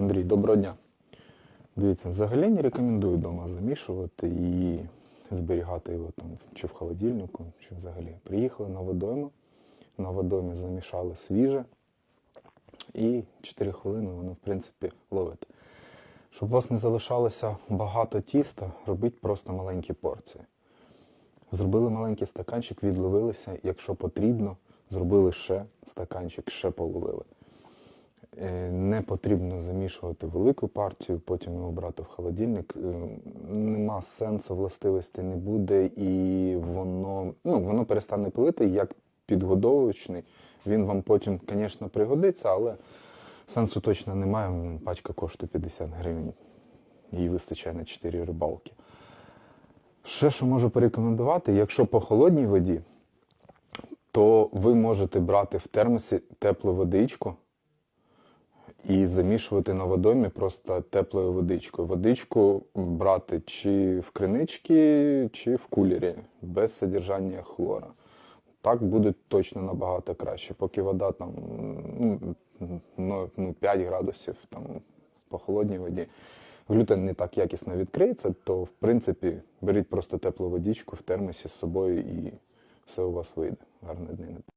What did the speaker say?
Андрій, доброго дня. Дивіться, взагалі не рекомендую вдома замішувати і зберігати його там чи в холодильнику, чи взагалі. Приїхали на водойму, на водоймі замішали свіже, і 4 хвилини воно, в принципі, ловить. Щоб у вас не залишалося багато тіста, робіть просто маленькі порції. Зробили маленький стаканчик, відловилися, якщо потрібно, зробили ще стаканчик, ще половили. Е, Не потрібно замішувати велику партію, потім його брати в холодильник. Е, Нема сенсу, властивості не буде, і воно, ну, воно перестане пилити як підгодовувачний. Він вам потім, звісно, пригодиться, але сенсу точно немає. Пачка коштує 50 гривень. Їй вистачає на 4 рибалки. Ще що можу порекомендувати, якщо по холодній воді, то ви можете брати в термосі теплу водичку і замішувати на водоймі просто теплою водичкою. Водичку брати чи в криничці, чи в кулері, без содержання хлора. Так буде точно набагато краще. Поки вода там ну, ну, ну, 5 градусів там, по холодній воді, глютен не так якісно відкриється, то в принципі беріть просто теплу водичку в термосі з собою і все у вас вийде. Гарної дні.